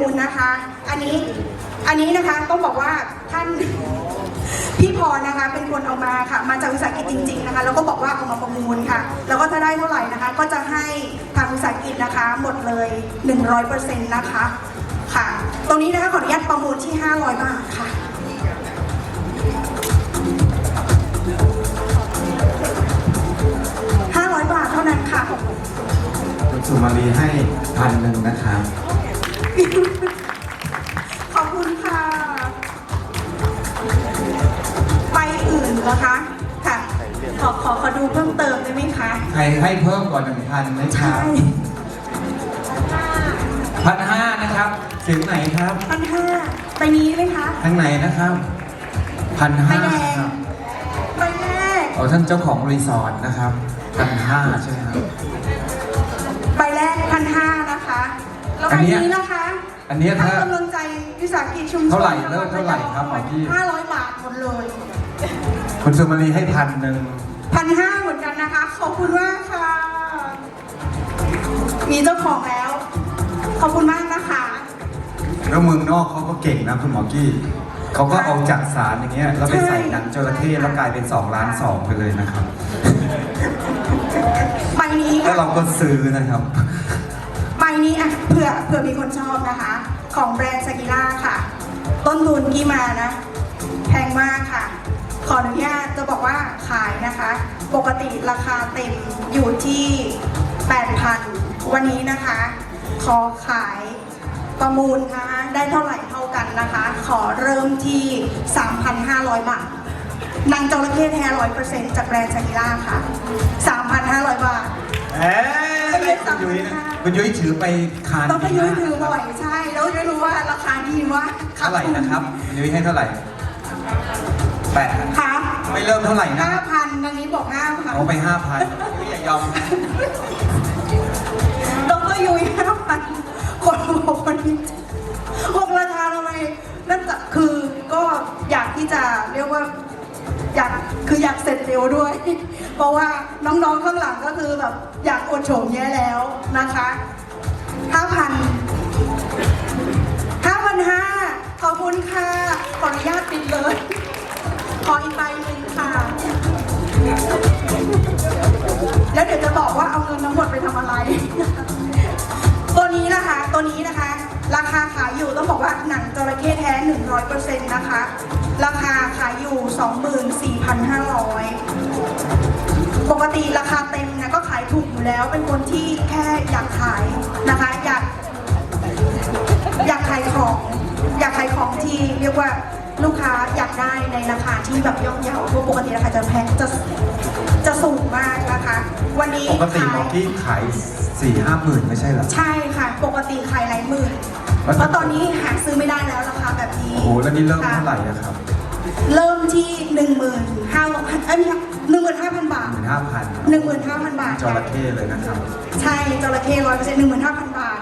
มูลนะคะ อันนี้อันนี้นะคะต้องบอกว่าท่านพี่พรนะคะเป็นคนเอามาค่ะ มาจากวิสาหกิจจริง ๆนะคะ แล้วก็บอกว่าเอามาประมูลค่ะ แล้วก็ถ้าได้เท่าไหร่นะคะ ก็จะให้ทางวิสาหกิจนะคะหมดเลย 100%นะคะค่ะ ตรงนี้นะคะขออนุญาตประมูลที่ 500 บาทค่ะ500บาทเท่านั้นค่ะ คุณสุมารีให้พันหนึ่งนะครับ ขอบคุณค่ะไปอื่นนะคะ ค่ะ ขอขอขอดูเพิ่มเติมได้ไหมคะ ใครให้เพิ่มกว่าหนึ่งพันไหมคใช่รับพันห้านะครับถึงไหนครับพันห้าไปนี้ไหมคะ ทางไหนนะครับพันไปห้าแดง ครับไปแรก เอาท่านเจ้าของรีสอร์ทนะครับพันห้าใช่ไหมครับไปแรกพันห้านะคะ แล้วอัไปนเนี้ย นี้นะคะ อันเนี้ยถ้า ให้กำลังใจวิสาหกิจชุมชนเท่าไหร่เริ่มเท่าไหร่ครับหมอพี่ห้าร้อยบาทหมดเลยคุณสุมารีให้พันหนึ่งพันห้าเหมือนกันนะคะ ขอบคุณมากค่ะ มีเจ้าของแล้ว ขอบคุณมากนะคะ แล้วเมืองนอกเขาก็เก่งนะคุณหมอกี้เขาก็เอาจากสารอย่างเงี้ยแล้วไปใส่หนังจระเข้แล้วกลายเป็น2ล้านสองไปเลยนะครับใบนี้แล้วค่ะ เราก็ซื้อนะครับใบ นี้อะเผื่อเผื่อมีคนชอบนะคะ ของแบรนด์สกิล่าค่ะ ต้นทุนที่มานะ แพงมากค่ะ ขออนุญาตจะบอกว่าขายนะคะ ปกติราคาเต็มอยู่ที่ 8,000 วันนี้นะคะ ขอขายประมูลนะคะได้เท่าไหร่เท่ากันนะคะ ขอเริ่มที่ 3,500 บาทนางจระเข้แท้ร้อยเปอร์เซ็นต์จากแบรนด์สกิล่าค่ะ 3,500 บาท เอ๊ะคุณยุ้ยนะคุณยุ้ยถือไปคานต้องไปยุ้ยถือบ่อยใช่ แล้วไม่รู้ว่าราคาดีมากเท่าไหร่นะครับคุณยุ้ยให้เท่าไหร่แปดค่ะไม่เริ่มเท่าไหร่นะห้าพันทางนี้บอกห้าพันเอาไปห้าพันยุ้ยอย่ายอม เพราะว่าน้องๆข้างหลังก็คือแบบอยากอดโฉมแย่แล้วนะคะห้าพันห้าพันห้าขอบคุณค่ะ ขออนุญาตปิดเลย ขออีกใบหนึ่งค่ะ แล้วเดี๋ยวจะบอกว่าเอาเงินทั้งหมดไปทำอะไร ตัวนี้นะคะ ตัวนี้นะคะ ราคาขายอยู่ต้องบอกว่าหนังจระเข้แท้ 100%นะคะ ราคาขายอยู่ 24,500 ปกติราคาเต็มเนี่ยก็ขายถูกอยู่แล้ว เป็นคนที่แค่อยากขายนะคะ อยาก อยากขายของ อยากขายของที่เรียกว่าลูกค้าอยากได้ในราคาที่แบบย่อมเยาเพราะปกติราคาจะแพงจะจะสูงมากนะคะ วันนี้ปกติหมอขายกี้ขายสี่ห้าหมื่นไม่ใช่เหรอ ใช่ค่ะ ปกติขายหลายหมื่นแล้วเพราะตอนนี้หาซื้อไม่ได้แล้วราคาแบบนี้โอ้โหแล้วนี่เริ่มเท่าไหร่อะครับ เริ่มที่หนึ่งหมื่นห้าเอ้ยหนึ่งหมื่นห้าพันบาทหมื่นห้าพันหนึ่งหมื่นห้าพันบาทจระเข้เลยนะครับ ใช่จระเข้ร้อยเปอร์เซ็นต์หนึ่งหมื่นห้าพันบาท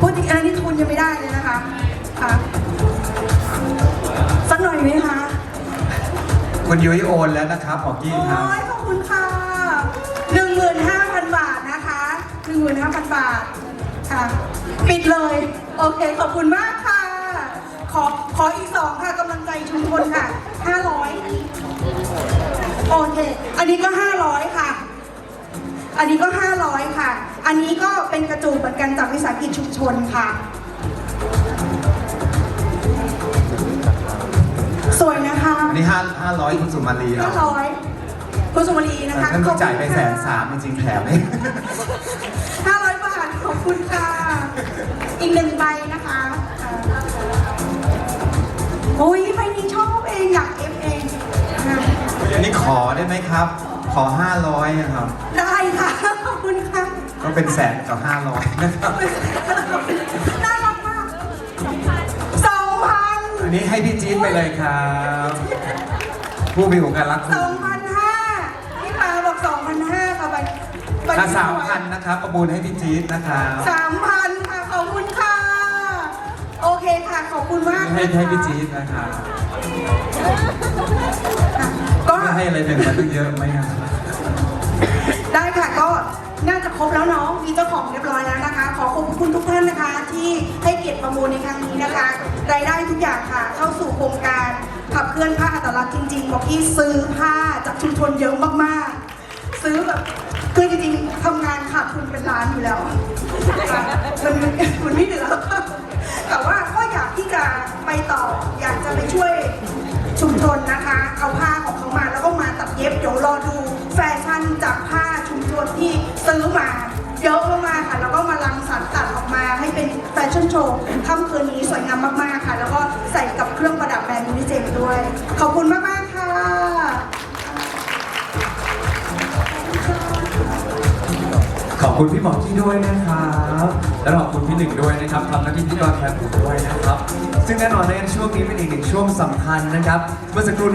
พูดจริงอันนี้ทุนยังไม่ได้เลยนะคะค่ะสักหน่อยไหมคะคุณยุ้ยโอนแล้วนะครับหมอกี้ครับโอ้ยขอบคุณค่ะหนึ่งหมื่นห้าพันบาทนะคะหนึ่งหมื่นห้าพันบาทค่ะ ปิดเลย โอเค ขอบคุณมากค่ะ ขอขออีกสองค่ะกำลัง ใจชุมชนค่ะห้าร้อยโอเค อันนี้ก็ห้าร้อยค่ะ อันนี้ก็ห้าร้อยค่ะ อันนี้ก็เป็นกระจูดเหมือนกันจากวิสาหกิจชุมชนค่ะ สวยนะคะอันนี้ห้าห้าร้อยคุณสุมารีห้าเอาร้อยคุณสุมารีนะคะท่านก็จ่ายไปแสนสามจริงๆแถมให้ห้าร้อยบาท ขอบคุณค่ะ อีกหนึ่งใบ อันนี้ขอได้ไหมครับ ขอห้าร้อยครับ ได้ค่ะขอบคุณค่ะก็เป็นแสนกับห้าร้อยนะครับน่ารักมากสองพันอันนี้ให้พี่จี๊ดไปเลยครับ ผู้มีอุปการรักสองพันห้าพี่ปาบอกสองพันห้าค่ะใบใบถ้าสามพันนะครับ ประมูลให้พี่จี๊ดนะครับ สามพันค่ะขอบคุณค่ะ โอเคค่ะขอบคุณมากให้นะคะ ให้พี่จี๊ดนะครับก็ไม่ ให้อะไรเป็นมาตั้งเยอะไหมครับได้ค่ะก็น่าจะครบแล้วเนาะมีเจ้าของเรียบร้อยแล้วนะคะ ขอขอบคุณทุกท่านนะคะ ที่ให้เกียรติประมูลในครั้งนี้นะคะรายได้ทุกอย่างค่ะ เข้าสู่โครงการขับเคลื่อนผ้าอัตลักษณ์จริงๆบอกที่ซื้อผ้าจากชุมชนเยอะมากๆ ซื้อแบบคือจริงๆทำงานขาดทุนเป็นล้านอยู่แล้วมันมันไม่เหลือแต่ว่าก็อยากที่จะไปต่ออยากจะไปช่วยชุมชนนะคะ เอาผ้าของ รอดูแฟชั่นจากผ้าชุมชนที่ซื้อมาเยอะมากๆค่ะ แล้วก็มารังสรรค์ตัดออกมาให้เป็นแฟชั่นโชว์ค่ำคืนนี้สวยงามมากๆค่ะ แล้วก็ใส่กับเครื่องประดับแบรนด์มินิเจมด้วย ขอบคุณมากๆค่ะขอบคุณพี่หมอกี้ด้วยนะครับและขอบคุณพี่หนึ่งด้วยนะครับทำหน้าที่พิธีกรแทนผมด้วยนะครับ ซึ่งแน่นอนในช่วงนี้เป็นอีกหนึ่งช่วงสำคัญนะครับ เมื่อสักครู่